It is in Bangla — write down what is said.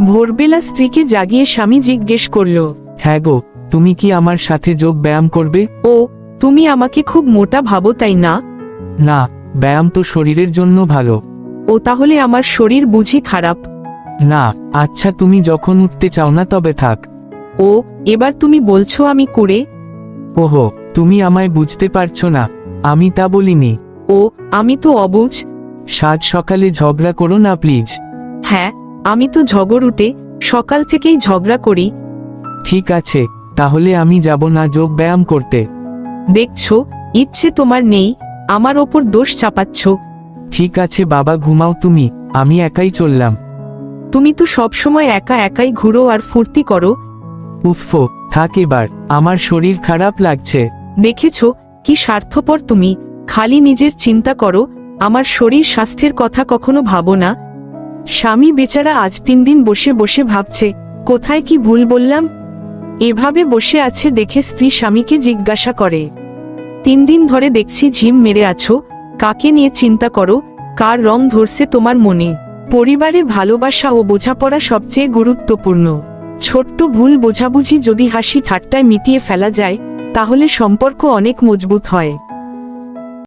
ভোরবেলা স্ত্রীকে জাগিয়ে স্বামী জিজ্ঞেস করল হ্যাঁ গো তুমি কি আমার সাথে যোগ ব্যায়াম করবে? ও তুমি আমাকে খুব মোটা ভাবো তাই না? না ব্যায়াম তো শরীরের জন্য ভালো। ও তাহলে আমার শরীর বুঝি খারাপ? না আচ্ছা তুমি যখন উঠতে চাও না তবে থাক। ও এবার তুমি বলছো আমি করে? ওহো তুমি আমায় বুঝতে পারছ না আমি তা বলিনি। ও আমি তো অবুঝ। সাজ সকালে ঝগড়া করো না প্লিজ। হ্যাঁ আমি তো ঝগড় উঠে সকাল থেকেই ঝগড়া করি। ঠিক আছে তাহলে আমি যাব না যোগ ব্যায়াম করতে। দেখছ ইচ্ছে তোমার নেই আমার ওপর দোষ চাপাচ্ছ। ঠিক আছে বাবা ঘুমাও তুমি আমি একাই চললাম। তুমি তো সবসময় একা একাই ঘুরো আর ফুর্তি করো। উফো থাক এবার আমার শরীর খারাপ লাগছে। দেখেছ কি স্বার্থপর তুমি খালি নিজের চিন্তা করো আমার শরীর স্বাস্থ্যের কথা কখনো ভাবো না। স্বামী বেচারা আজ তিন দিন বসে বসে ভাবছে, কোথায় কি ভুল বললাম? এভাবে বসে আছে দেখে স্ত্রী স্বামীকে জিজ্ঞাসা করে। তিন দিন ধরে দেখছি ঝিম মেরে আছো, কাকে নিয়ে চিন্তা করো, কার রং ধরছে তোমার মনে? পরিবারে ভালোবাসা ও বোঝাপড়া সবচেয়ে গুরুত্বপূর্ণ। ছোট্ট ভুল বোঝাবুঝি যদি হাসি ঠাট্টায় মিটিয়ে ফেলা যায়, তাহলে সম্পর্ক অনেক মজবুত হয়।